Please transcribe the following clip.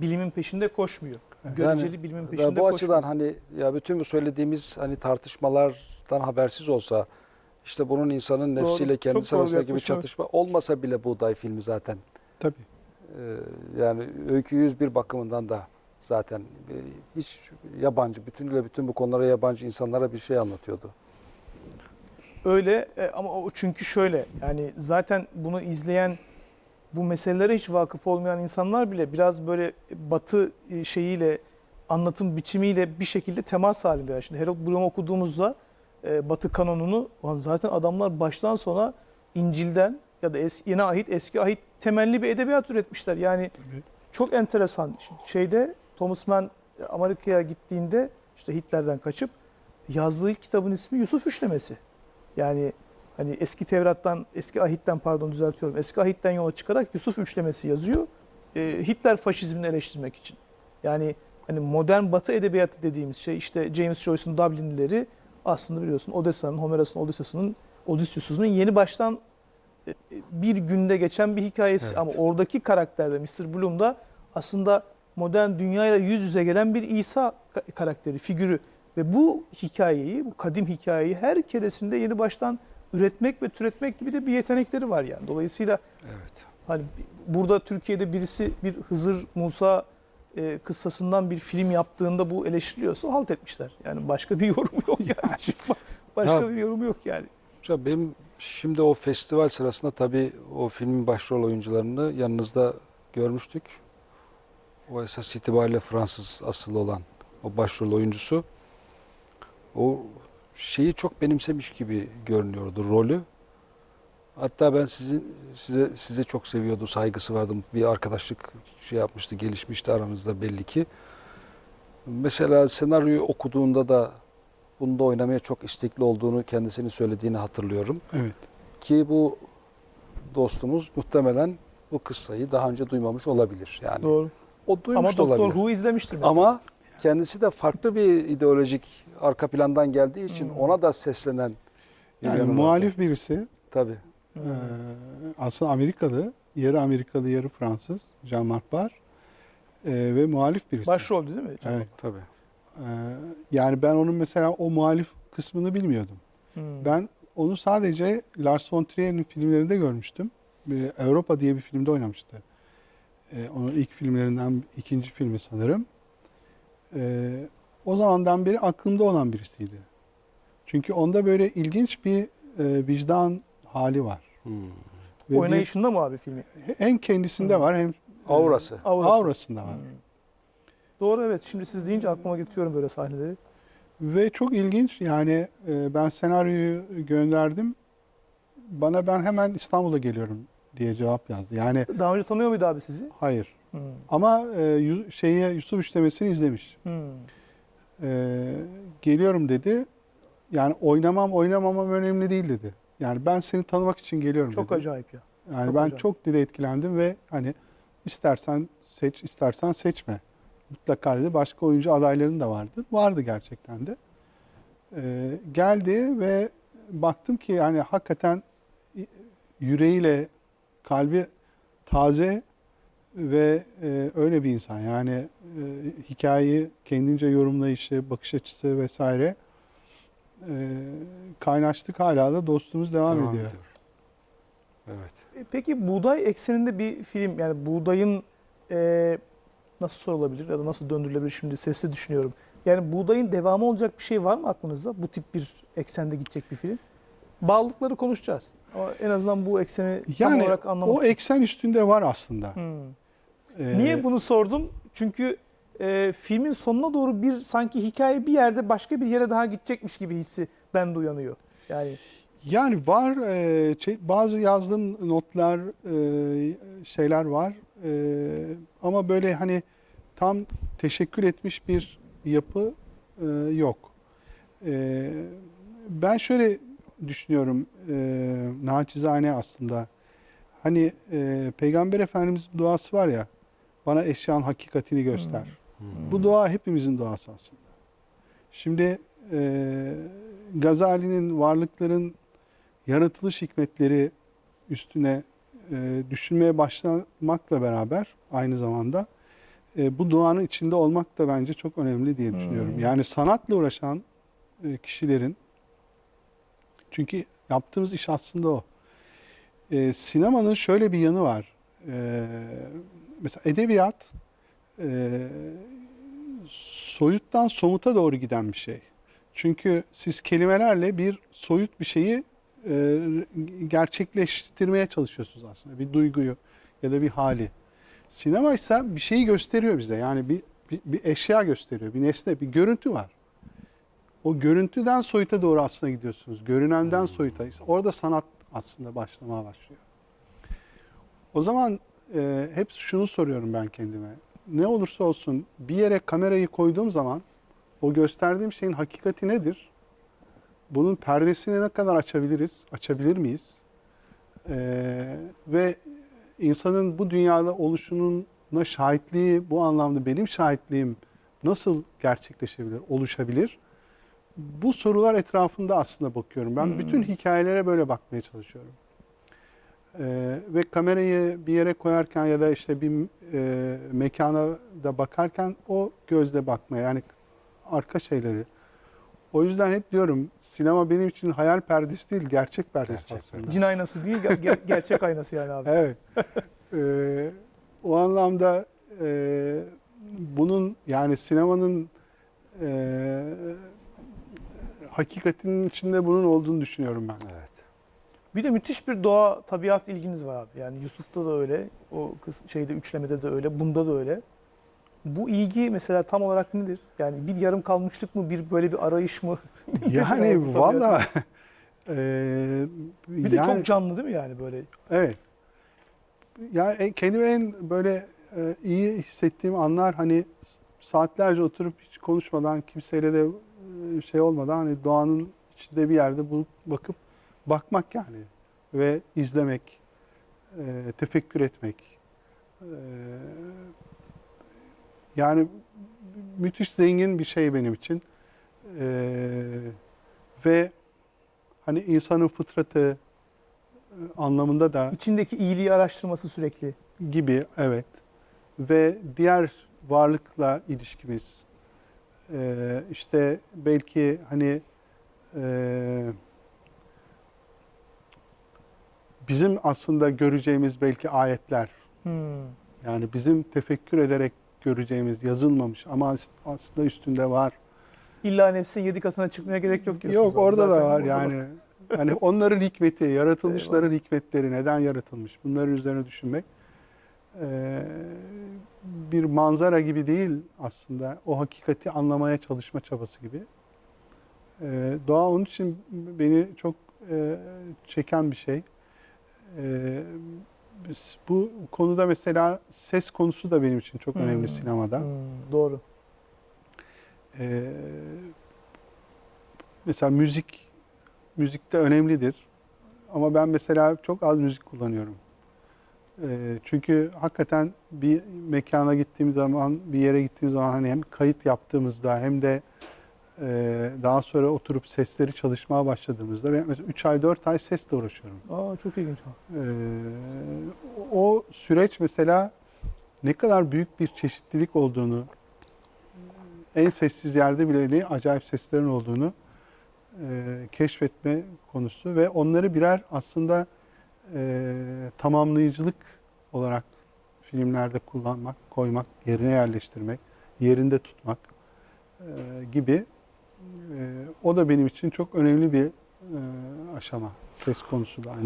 bilimin peşinde koşmuyor. Yani Göreceli bilimin Ve peşinde bu koşmuyor. açıdan hani ya bütün bu söylediğimiz hani tartışmalardan habersiz olsa işte bunun insanın nefsiyle kendisi doğru bir arasındaki bir çatışma olmasa bile Buğday filmi zaten Tabii. Ee, yani Öykü 101 bakımından da zaten e, hiç yabancı, bütünüyle bütün bu konulara yabancı insanlara bir şey anlatıyordu. Öyle e, ama o çünkü şöyle yani zaten bunu izleyen bu meselelere hiç vakıf olmayan insanlar bile biraz böyle batı e, şeyiyle anlatım biçimiyle bir şekilde temas halinde. Şimdi Harold Bloom okuduğumuzda e, batı kanonunu zaten adamlar baştan sona İncil'den ya da es, yeni ahit eski ahit temelli bir edebiyat üretmişler. Yani Tabii. çok enteresan Şimdi şeyde Thomas Mann Amerika'ya gittiğinde işte Hitler'den kaçıp yazdığı ilk kitabın ismi Yusuf Üçlemesi. Yani hani eski Tevrat'tan, eski Ahit'ten pardon düzeltiyorum. Eski Ahit'ten yola çıkarak Yusuf Üçlemesi yazıyor. Ee, Hitler faşizmini eleştirmek için. Yani hani modern Batı edebiyatı dediğimiz şey işte James Joyce'un Dublin'lileri aslında biliyorsun Odessa'nın, Homeros'un Odysseus'un Odysseus'un yeni baştan e, bir günde geçen bir hikayesi Evet. ama oradaki karakterde Mr. Bloom da aslında modern dünyayla yüz yüze gelen bir İsa ka- karakteri, figürü ve bu hikayeyi, bu kadim hikayeyi her keresinde yeni baştan üretmek ve türetmek gibi de bir yetenekleri var yani. Dolayısıyla Evet. hani burada Türkiye'de birisi bir Hızır Musa e, kıssasından bir film yaptığında bu eleştiriliyorsa halt etmişler. Yani başka bir yorum yok yani. başka Ya- bir yorum yok yani. Hocam benim şimdi o festival sırasında tabii o filmin başrol oyuncularını yanınızda görmüştük. O esas itibariyle Fransız asıllı olan o başrol oyuncusu. O şeyi çok benimsemiş gibi görünüyordu rolü. Hatta ben sizin size size çok seviyordu, saygısı vardı. Bir arkadaşlık şey yapmıştı, gelişmişti aranızda belli ki. Mesela senaryoyu okuduğunda da bunda oynamaya çok istekli olduğunu kendisinin söylediğini hatırlıyorum. Evet. Ki bu dostumuz muhtemelen bu kıssayı daha önce duymamış olabilir. Yani Doğru. o duymuş Ama da Doktor olabilir. Who izlemiştir mesela. Ama kendisi de farklı bir ideolojik arka plandan geldiği için Hmm. ona da seslenen Yani yanı vardı. muhalif birisi Tabii. Ee, aslında Amerikalı, yarı Amerikalı, yarı Fransız, Jean-Marc Barr Ee, ve muhalif birisi. Başroldü değil mi? Evet. Tabii. Ee, yani ben onun mesela o muhalif kısmını bilmiyordum. Hmm. Ben onu sadece Lars von Trier'in filmlerinde görmüştüm. Bir Avrupa diye bir filmde oynamıştı. Ee, onun ilk filmlerinden ikinci filmi sanırım. Ee, o zamandan beri aklımda olan birisiydi. Çünkü onda böyle ilginç bir e, vicdan hali var. Hmm. Ve bir- Oynayışında mı abi filmi? hem kendisinde Hı. var hem Aurası. Aurası. aurasında var. Hmm. Doğru evet. Şimdi siz deyince aklıma getiriyorum böyle sahneleri. Ve çok ilginç yani e, ben senaryoyu gönderdim. Bana ben hemen İstanbul'a geliyorum diye cevap yazdı. Yani Daha önce tanıyor muydu abi sizi? hayır. Hmm. Ama e, şeye Yusuf üçlemesini izlemiş. Hmm. E, geliyorum dedi. Yani oynamam oynamamam önemli değil dedi. Yani ben seni tanımak için geliyorum Çok dedi. acayip ya. Yani çok ben acayip. çok dile etkilendim ve hani istersen seç istersen seçme. Mutlaka dedi başka oyuncu adayların da vardır. Vardı gerçekten de. Ee, geldi ve baktım ki yani hakikaten yüreğiyle kalbi taze ve e, öyle bir insan. Yani e, hikayeyi kendince yorumlayışı, bakış açısı vesaire e, kaynaştık hala da dostluğumuz devam, ediyor. Evet. E, Peki buğday ekseninde bir film yani buğdayın e, nasıl sorulabilir ya da nasıl döndürülebilir şimdi sesli düşünüyorum. Yani buğdayın devamı olacak bir şey var mı aklınızda? Bu tip bir eksende gidecek bir film. Bağlılıkları konuşacağız. Ama en azından bu ekseni tam Yani olarak anlamak o eksen üstünde var aslında. Hmm. Ee, Niye bunu sordum? Çünkü e, filmin sonuna doğru bir sanki hikaye bir yerde başka bir yere daha gidecekmiş gibi hissi bende uyanıyor. Yani Yani var e, şey- bazı yazdığım notlar e, şeyler var E, ama böyle hani tam teşekkür etmiş bir yapı e, yok. E, ben şöyle düşünüyorum e, naçizane aslında hani e, Peygamber Efendimiz'in duası var ya bana eşyanın hakikatini göster. Hmm. Bu dua hepimizin duası aslında. Şimdi e, Gazali'nin varlıkların yaratılış hikmetleri üstüne e, düşünmeye başlamakla beraber aynı zamanda e, bu doğanın içinde olmak da bence çok önemli diye düşünüyorum. Hmm. Yani sanatla uğraşan e, kişilerin çünkü yaptığımız iş aslında o. E, sinemanın şöyle bir yanı var. E, mesela edebiyat e, soyuttan somuta doğru giden bir şey. Çünkü siz kelimelerle bir soyut bir şeyi e, gerçekleştirmeye çalışıyorsunuz aslında. Bir duyguyu ya da bir hali. Sinema ise bir şeyi gösteriyor bize. Yani bir, bir, bir eşya gösteriyor, bir nesne, bir görüntü var. O görüntüden soyuta doğru aslında gidiyorsunuz. Görünenden soyuta. İşte Orada sanat aslında başlamaya başlıyor. O zaman e, hep şunu soruyorum ben kendime. Ne olursa olsun bir yere kamerayı koyduğum zaman o gösterdiğim şeyin hakikati nedir? Bunun perdesini ne kadar açabiliriz? Açabilir miyiz? Ee, ve insanın bu dünyada oluşunun şahitliği bu anlamda benim şahitliğim nasıl gerçekleşebilir, oluşabilir? Bu sorular etrafında aslında bakıyorum. Ben Hmm. bütün hikayelere böyle bakmaya çalışıyorum. Ee, ve kamerayı bir yere koyarken ya da işte bir e, mekana da bakarken o gözle bakmaya yani arka şeyleri. O yüzden hep diyorum sinema benim için hayal perdesi değil gerçek perdesi Gerçek aslında. Cin aynası değil, ger- gerçek aynası yani abi. Evet. Ee, o anlamda e, bunun yani sinemanın e, hakikatinin içinde bunun olduğunu düşünüyorum ben. Evet. Bir de müthiş bir doğa, tabiat ilginiz var abi. Yani Yusuf'ta da öyle, o kız şeyde üçlemede de öyle, bunda da öyle. Bu ilgi mesela tam olarak nedir? Yani bir yarım kalmışlık mı, bir böyle bir arayış mı? Yani valla e, Bir de yani- çok canlı değil mi yani böyle? Evet. Yani en- kendimi en böyle e, iyi hissettiğim anlar hani saatlerce oturup hiç konuşmadan kimseyle de e, şey olmadan hani doğanın içinde bir yerde bulup bakıp bakmak yani ve izlemek, e, tefekkür etmek. E, yani müthiş zengin bir şey benim için. E, ve hani insanın fıtratı e, anlamında da İçindeki iyiliği araştırması sürekli. gibi evet ve diğer varlıkla ilişkimiz Ee, işte belki hani e, bizim aslında göreceğimiz belki ayetler Hmm. yani bizim tefekkür ederek göreceğimiz yazılmamış ama aslında üstünde var. İlla nefsin yedi katına çıkmaya gerek yok diyorsunuz. Yok orada da var yani. Hani onların hikmeti, yaratılmışların hikmetleri neden yaratılmış? Bunların üzerine düşünmek. Ee, bir manzara gibi değil aslında. O hakikati anlamaya çalışma çabası gibi. Ee, doğa onun için beni çok e, çeken bir şey. Ee, bu konuda mesela ses konusu da benim için çok Hmm. önemli sinemada. Hmm, doğru. Ee, mesela müzik müzikte önemlidir. Ama ben mesela çok az müzik kullanıyorum. Ee, çünkü hakikaten bir mekana gittiğim zaman, bir yere gittiğim zaman hani hem kayıt yaptığımızda hem de e, daha sonra oturup sesleri çalışmaya başladığımızda ben mesela 3 ay 4 ay sesle uğraşıyorum. Aa çok ilginç. Ee, o süreç mesela ne kadar büyük bir çeşitlilik olduğunu, en sessiz yerde bile acayip seslerin olduğunu e, keşfetme konusu ve onları birer aslında e, tamamlayıcılık olarak filmlerde kullanmak, koymak, yerine yerleştirmek, yerinde tutmak e, gibi e, o da benim için çok önemli bir e, aşama. Ses konusu da aynı